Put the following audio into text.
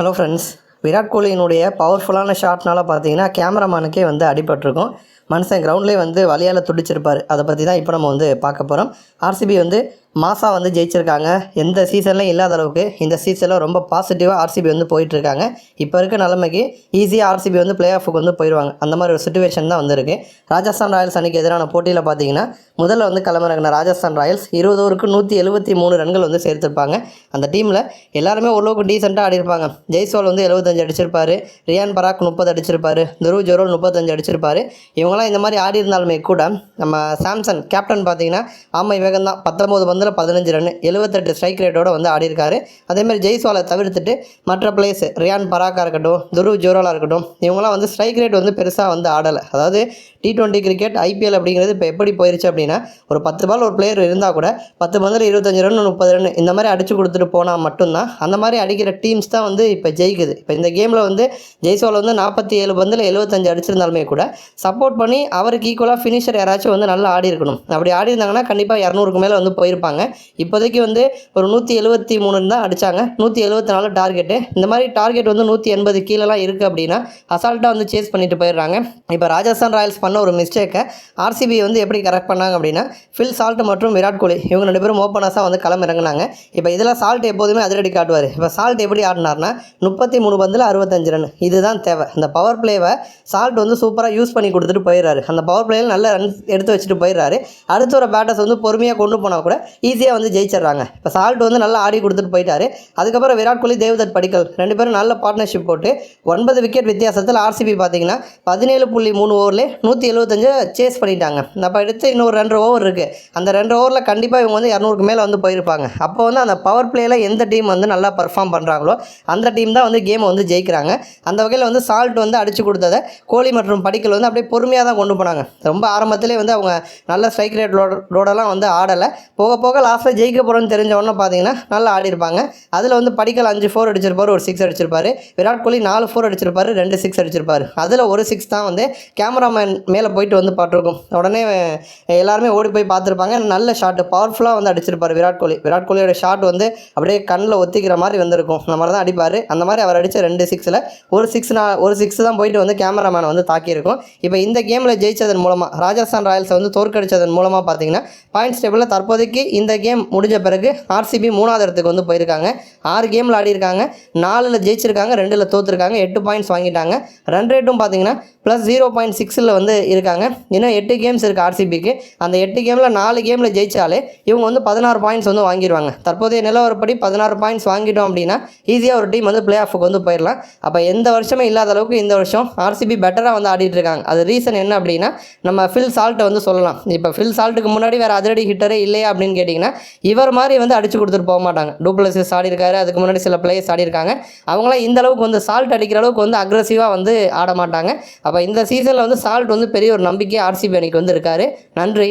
Hello friends Virat கோலியினுடைய பவர்ஃபுல்லான ஷாட்னால பார்த்தீங்கன்னா கேமராமேனுக்கே வந்து அடிபட்டிருக்கும். மனுஷன் கிரவுண்ட்லேயே வந்து வலியால் துடிச்சிருப்பார். அதை பற்றி தான் இப்போ நம்ம வந்து பார்க்க போகிறோம் ஆர்சிபி வந்து மாசா வந்து ஜெயிச்சிருக்காங்க. எந்த சீசன்லையும் இல்லாத அளவுக்கு இந்த சீசனில் ரொம்ப பாசிட்டிவாக ஆர்சிபி வந்து போயிட்டுருக்காங்க. இப்போ இருக்க நிலைமைக்கு ஈஸியாக ஆர்சிபி வந்து பிளே ஆஃபுக்கு வந்து போயிடுவாங்க. அந்த மாதிரி ஒரு சுச்சுவேஷன் தான் வந்திருக்கு. ராஜஸ்தான் ராயல்ஸ் அன்றைக்கி எதிரான போட்டியில் பார்த்தீங்கன்னா முதல்ல வந்து களமிறங்கின ராஜஸ்தான் ராயல்ஸ் இருபது ஓவருக்கு நூற்றி எழுபத்தி மூணு ரன்கள் வந்து சேர்த்துருப்பாங்க. அந்த டீமில் எல்லாருமே ஓரளவுக்கு டீசெண்டாக ஆடிருப்பாங்க ஜெய்ஸ்வால் வந்து எழுபத்தஞ்சு அடிச்சிருப்பாரு. ரியான் பராக் முப்பது அடிச்சிருப்பாரு. துருவ் ஜோரோல் முப்பத்தஞ்சு அடிச்சிருப்பாரு. இவங்களாம் இந்த மாதிரி ஆடி இருந்தாலுமே கூட நம்ம சாம்சன் கேப்டன் பார்த்தீங்கன்னா ஆமை வேகம் தான் பத்தொம்போது பந்தில் பதினஞ்சு ரன் எழுபத்தெட்டு ஸ்ட்ரைக் ரேட்டோட வந்து ஆடியிருக்காரு. அதேமாதிரி ஜெய்ஸ்வாலை தவிர்த்துட்டு மற்ற பிளேயர்ஸ் ரியான் பராக்கா இருக்கட்டும் துருவ் ஜோரோலா இருக்கட்டும் இவங்களாம் வந்து ஸ்ட்ரைக் ரேட் வந்து பெருசாக வந்து ஆடலை. அதாவது டி டுவெண்ட்டி கிரிக்கெட் ஐபிஎல் அப்படிங்கிறது இப்போ எப்படி போயிருச்சு அப்படின்னா ஒரு பத்து பால் ஒரு பிளேயர் இருந்தால் கூட பத்து பந்தில் இருபத்தஞ்சு ரன் முப்பது ரன் இந்த மாதிரி அடிச்சு கொடுத்துட்டு போனால் மட்டும்தான் அந்த மாதிரி அடிக்கிற டீம்ஸ் தான் வந்து இப்போ ஜெயிக்குது. இப்போ இந்த கேமில் வந்து ஜெய்ஸ்வால் வந்து நாற்பத்தி ஏழு பந்தில் எழுபத்தஞ்சு அடிச்சிருந்தாலுமே கூட சப்போர்ட் பண்ணி அவருக்கு ஈக்குவலாக ஃபினிஷர் யாராச்சும் வந்து நல்லா ஆடி இருக்கணும். அப்படி ஆடி இருந்தாங்கன்னா கண்டிப்பாக இரநூறுக்கு மேலே வந்து போயிருப்பாங்க. இப்போதைக்கு வந்து ஒரு நூற்றி எழுபத்தி மூணு தான் அடித்தாங்க நூற்றி எழுபத்தி நாலு டார்கெட்டு. இந்த மாதிரி டார்கெட் வந்து நூற்றி எண்பது கீழெலாம் இருக்குது அப்படின்னா அசால்ட்டாக வந்து சேஸ் பண்ணிட்டு போயிடுறாங்க. இப்போ ராஜஸ்தான் ராயல்ஸ் பண்ண ஒரு மிஸ்டேக்கை ஆர்சிபி வந்து எப்படி கரெக்ட் பண்ணாங்க அப்படின்னா ஃபில் சால்ட் மற்றும் விராட் கோலி இவங்க ரெண்டு பேரும் ஓப்பனர்ஸாக வந்து களம் இறங்குனாங்க இப்போ இதில் சால்ட் எப்போதுமே அதிரடி காட்டுவார். இப்போ சால்ட் எப்படி ஆடினார்னா முப்பத்தி மூணு பந்தில் அறுபத்தஞ்சு ரன். இதுதான் தேவை. இந்த பவர் பிளேவை சால்ட் வந்து சூப்பராக யூஸ் பண்ணி கொடுத்துட்டு போயிடுறாரு. அந்த பவர் பிளேயில் நல்ல ரன் எடுத்து வச்சுட்டு போயிடுறாரு. அடுத்த ஒரு பேட்டர்ஸ் வந்து பொறுமையாக கொண்டு போனால் கூட ஈஸியாக வந்து ஜெயிச்சிடுறாங்க. இப்போ சால்ட் வந்து நல்லா ஆடி கொடுத்துட்டு போயிட்டாரு. அதுக்கப்புறம் விராட் கோலி தேவதத் படிக்கல் ரெண்டு பேரும் நல்ல பார்ட்னர்ஷிப் போட்டு ஒன்பது விக்கெட் வித்தியாசத்தில் ஆர்சிபி பார்த்தீங்கன்னா பதினேழு புள்ளி மூணு ஓவரில் நூற்றி எழுபத்தஞ்சு சேஸ் பண்ணிட்டாங்க. அப்போ எடுத்து இன்னொரு ரெண்டு ஓவர் இருக்குது அந்த ரெண்டு ஓவரில் கண்டிப்பாக இவங்க வந்து இரநூறுக்கு மேலே வந்து போயிருப்பாங்க. அப்போ வந்து அந்த பவர் பிளேயில் எந்த டீம் வந்து நல்லா பர்ஃபார்ம் பண்ணுறாங்களோ அந்த டீம் தான் வந்து கேமை வந்து ஜெயிக்கிறாங்க. அந்த வகையில் வந்து சால்ட் வந்து அடிச்சு கொடுத்ததை கோலி மற்றும் படிக்கல் வந்து அப்படியே பொறுமையாக தான் கொண்டு போனாங்க. ரொம்ப ஆரம்பத்திலே வந்து அவங்க நல்ல ஸ்ட்ரைக் ரேட் ரோடெல்லாம் வந்து ஆடலை. போக போக லாஸ்ட்டில் ஜெயிக்க போகிறோன்னு தெரிஞ்சவொன்னே பார்த்தீங்கன்னா நல்லா ஆடிருப்பாங்க அதில் வந்து படிக்கல் அஞ்சு ஃபோர் அடிச்சிருப்பார் ஒரு சிக்ஸ் அடிச்சிருப்பார். விராட் கோலி நாலு ஃபோர் அடிச்சிருப்பாரு ரெண்டு சிக்ஸ் அடிச்சிருப்பாரு. அதில் ஒரு சிக்ஸ் தான் வந்து கேமராமேன் மேலே போயிட்டு வந்து பார்த்துருக்கும். உடனே எல்லாருமே ஓடி போய் பார்த்துருப்பாங்க. நல்ல ஷாட்டு பவர்ஃபுல்லாக வந்து அடிச்சிருப்பார் விராட் கோலி. விராட் கோலியோட ஷாட் வந்து அப்படியே கண்ணில் ஒத்திக்கிற மாதிரி வந்திருக்கும். அந்த மாதிரி தான் அடிப்பார். அந்த மாதிரி அவர் அடித்த ரெண்டு சிக்ஸில் ஒரு சிக்ஸ் நான் ஒரு சிக்ஸ் தான் போயிட்டு வந்து கேமராமேனை வந்து தாக்கியிருக்கும். இப்போ இந்த கேமில் ஜெயித்ததன் மூலமாக ராஜஸ்தான் ராயல்ஸை வந்து தோற்கடித்ததன் மூலமாக பார்த்தீங்கன்னா பாயிண்ட்ஸ் டேபிளில் தற்போதைக்கு இந்த கேம் முடிஞ்ச பிறகு ஆர்சிபி மூணாவது இடத்துக்கு வந்து போயிருக்காங்க. ஆறு கேமில் ஆடிருக்காங்க நாலில் ஜெயிச்சிருக்காங்க ரெண்டில் தோற்றுருக்காங்க எட்டு பாயிண்ட்ஸ் வாங்கிட்டாங்க. ரன் ரேட்டும் பார்த்தீங்கன்னா ப்ளஸ் ஜீரோ பாயிண்ட் சிக்ஸில் வந்து இருக்காங்க. இன்னும் எட்டு கேம்ஸ் இருக்குது ஆர்சிபிக்கு. அந்த எட்டு கேமில் நாலு கேமில் ஜெயிச்சாலே இவங்க வந்து பதினாறு பாயிண்ட்ஸ் வந்து வாங்கிடுவாங்க தற்போதைய நிலவரப்படி பதினாறு பாயிண்ட்ஸ் வாங்கிட்டோம் அப்படின்னா ஈஸியாக ஒரு டீம் வந்து பிளே ஆஃபுக்கு வந்து போயிடலாம் அப்போ எந்த வருஷமே இல்லாத அளவுக்கு இந்த வருஷம் ஆர்சிபி பெட்டராக வந்து ஆடிட்டு இருக்காங்க. அது ரீசன் என்ன அப்படின்னா நம்ம ஃபில் சால்ட்டை வந்து சொல்லலாம். இப்போ ஃபில் சால்ட்டுக்கு முன்னாடி வேறு அதிரடி ஹிட்டரே இல்லையா அப்படின்னு கேட்டிங்கன்னா இவர் மாதிரி வந்து அடிச்சு கொடுத்துட்டு போக மாட்டாங்க. டூப்ளசிஸ் ஆடி இருக்காரு அதுக்கு முன்னாடி சில பிளேயர்ஸ் ஆடி இருக்காங்க. அவங்களாம் இந்த அளவுக்கு வந்து சால்ட் அடிக்கிற அளவுக்கு வந்து அக்ரஸிவாக வந்து ஆட மாட்டாங்க. அப்போ இந்த சீசனில் வந்து சால்ட் வந்து பெரிய ஒரு நம்பிக்கை ஆர்சிபி அணிக்கு வந்து இருக்காரு. நன்றி.